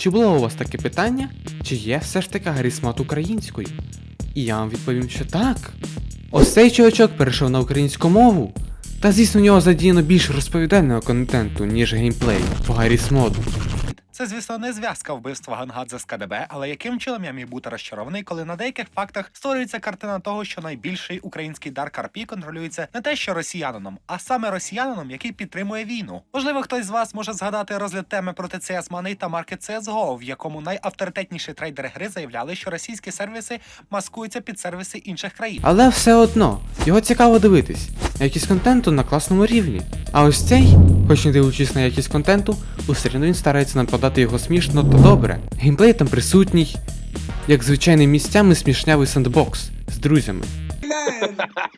чи було у вас таке питання, чи є все ж таки Гаррісмат українською? І я вам відповім, що так. Ось цей чувачок перейшов на українську мову. Та звісно, у нього задіяно більше розповідального контенту, ніж геймплей по Гаррісмоду. Це, звісно, не зв'язка вбивства Гангадзе з КДБ, але яким чином я міг бути розчарований, коли на деяких фактах створюється картина того, що найбільший український дар Карпі контролюється не те, що росіянином, а саме росіянином, який підтримує війну. Можливо, хтось з вас може згадати розгляд теми проти CS Money та маркет CSGO, в якому найавторитетніші трейдери гри заявляли, що російські сервіси маскуються під сервіси інших країн. Але все одно, його цікаво дивитись. Якість контенту на класному рівні. А ось цей, хоч не дивлячись на якість контенту, усе одно він старається нам подати його смішно та добре. Геймплей там присутній, як звичайний місцями смішнявий сендбокс з друзями.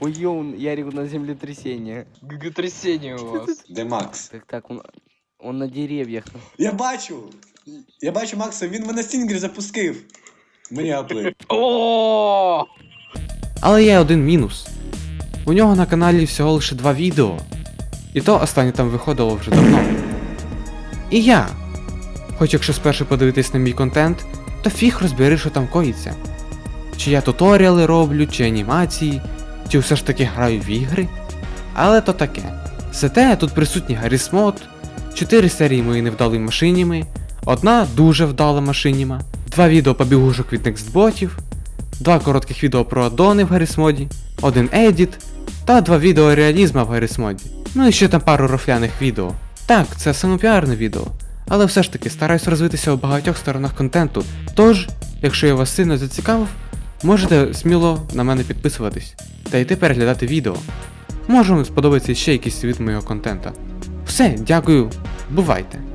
Ой, он, Ярик, на землетрясение. Гиготрясение у вас. Де Макс? Так, так, он, он на деревьях. Я бачу! Я бачу Макса, він мене стінгер запустив. Мені апли. О! Але є один мінус. У нього на каналі всього лише два відео. І то останнє там виходило вже давно. І я. Хоч якщо спершу подивитись на мій контент, то фіг розбери, що там коїться. Чи я туторіали роблю, чи анімації, чи все ж таки граю в ігри. Але то таке. Зате тут присутній Гаррісмод, 4 серії мої невдалої машиніми, одна дуже вдала машиніма, два відео побігушок від некстботів, два коротких відео про аддони в Гаррісмоді, один едіт та два відео реалізма в Гаррісмоді. Ну і ще там пару рофляних відео. Так, це самопіарне відео, але все ж таки стараюсь розвитися у багатьох сторонах контенту. Тож, якщо я вас сильно зацікавив, можете сміло на мене підписуватись та йти переглядати відео. Може вам сподобається ще якийсь від моєго контента. Все, дякую, бувайте!